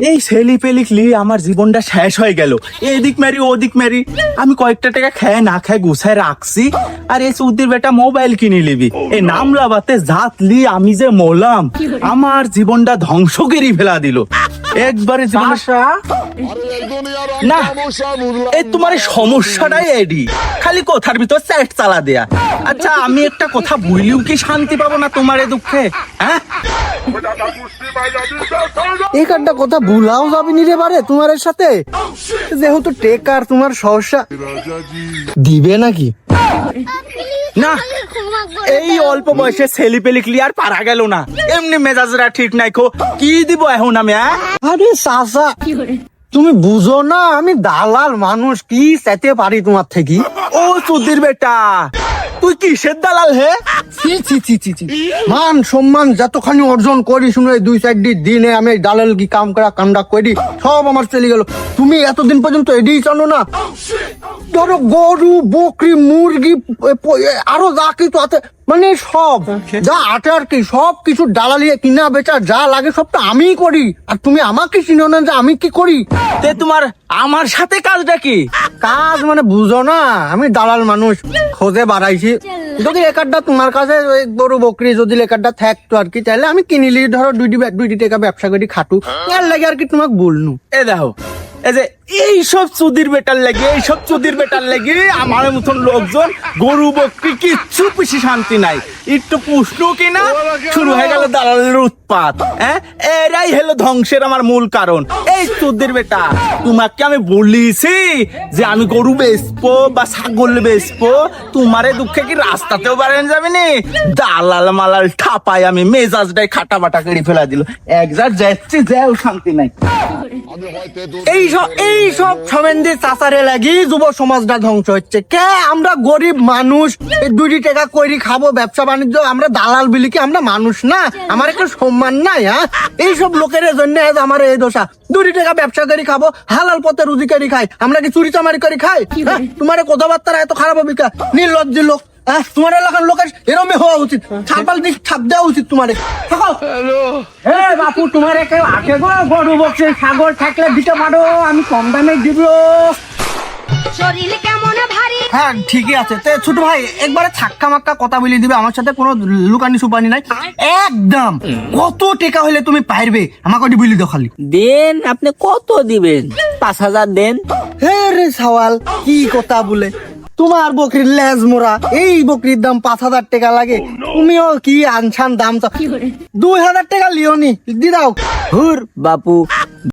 এই সেলি পেলিক লি আমার জীবনটা শেষ হয়ে গেল। এদিক মেরি, ওদিক মেরি। আমি কয়েকটা টাকা খেয়ে না খেয়ে গুছায় রাখছি। আর এই সুদির বেটা মোবাইল কিনে নিবি। এই জাত লি আমি যে মোলাম আমার জীবনটা ধ্বংস করে ফেলা দিল। একবারে জীবনে না এই তোমার এই সমস্যাটাই এডি। খালি কথার ভিতর সেট চালা দেয়া। আচ্ছা আমি একটা কথা বইলিও কি শান্তি পাবো না তোমার এ দুঃখে? হ্যাঁ? এই কার্ডটা কথা ভুলাও যাবি নি রে বারে তোমার এর সাথে। যেহেতু টেকার তোমার সহসা দিবে নাকি? না এই অল্প বয়সে ছেলি পেলি ক্লিয়ার পারা গেল না? এমনি মেজাজরা ঠিক নাই খো কি দিব এখন আমি হ্যাঁ? আরে সাসা তুমি বুঝো না আমি দালাল মানুষ কি চাইতে পারি তোমার থেকে? ও সুধীর বেটা। কিসের দালাল হে? ছি ছি ছি ছি ছি। মান সম্মান যতখানি অর্জন করি শুনে দুই চারটি দিনে আমি দালাল কি কাম করা কামটা করি সব আমার চলে গেল। তুমি এতদিন পর্যন্ত এডিই জানো না? ধরো গরু বকরি মুরগি আরও যা কিছু আছে মানে সব। যা আটে আর কি সব কিছু দালালিয়ে কিনা বেচা যা লাগে সব তো আমিই করি। আর তুমি আমাকে চিনো না যে আমি কি করি? তে তোমার আমার সাথে কাজটা কি? কাজ মানে বুঝো না আমি দালাল মানুষ খোঁজে বাড়াইছি। যদি লেখারটা তোমার কাছে ওই গরু বকরি যদি লেখারটা থাকতো আর কি তাহলে আমি কিনিলি ধরো দুইটি দুই দুইটি টাকা ব্যবসা করি খাটু। এর লাগে আর কি তোমাকে বলনু। এ দেখো যে এইসব চুদির বেটার লাগে, এইসব চুদির বেটার লাগে, আমার মতন লোকজন, গরু, বকরি, কিচ্ছু বেশি শান্তি নাই। একটু পুষ্ণ কিনা, শুরু হয়ে গেল দালালের উৎপাত হ্যাঁ? এরাই হলো ধ্বংসের আমার মূল কারণ। এই চুদির বেটা, তোমাকে আমি বলিছি যে আমি গরু বেচবো বা ছাগল বেচবো, তোমারে দুঃখে কি রাস্তাতেও বাড়ানো যাবে নি? দালাল মালাল ঠাপাই আমি মেজাজটাই খাটা বাটা করে ফেলা দিল। একজার যাচ্ছি যাও শান্তি নাই। এই সব চাচারে লাগি যুব সমাজটা ধ্বংস হচ্ছে। কে? আমরা গরিব মানুষ দুইটি টাকা খাব, ব্যবসা বাণিজ্য, আমরা দালাল বিলি কি আমরা মানুষ না? আমার একটা সম্মান নাই হ্যাঁ? এইসব লোকের জন্য আমার এই দশা। দুটি টাকা ব্যবসা করি খাব, হালাল পথে রুজি করি খাই। আমরা কি চুরি চামারি করি খাই? হ্যাঁ? তোমার কথাবার্তা এত খারাপ হবে নির্লজ্জ লোক। হ্যাঁ তোমার এলাকার লোকের এরমই হওয়া উচিত। ছাপাল দিক ছাপ দেওয়া উচিত তোমার। হে বাপু তোমার কেউ আগে গো গরু বকছে সাগর থাকলে দিতে পারো আমি কম দামে দিব। শরীর কেমন ভারী? হ্যাঁ ঠিকই আছে। তে ছোট ভাই একবারে ছাক্কা মাক্কা কথা বলে দিবে আমার সাথে কোনো লুকানি সুপানি নাই। একদম। কত টাকা হলে তুমি পারবে? আমাকে ওটি বলি দাও খালি। দেন আপনি কত দিবেন? পাঁচ হাজার দেন। হে রে সওয়াল কি কথা বলে। তোমার বকরির লেজ মোরা এই বকরির দাম পাঁচ হাজার টাকা লাগে। তুমিও কি আনছান দাম চাও? দুই হাজার টাকা লিওনি দি দাও। হুর বাপু।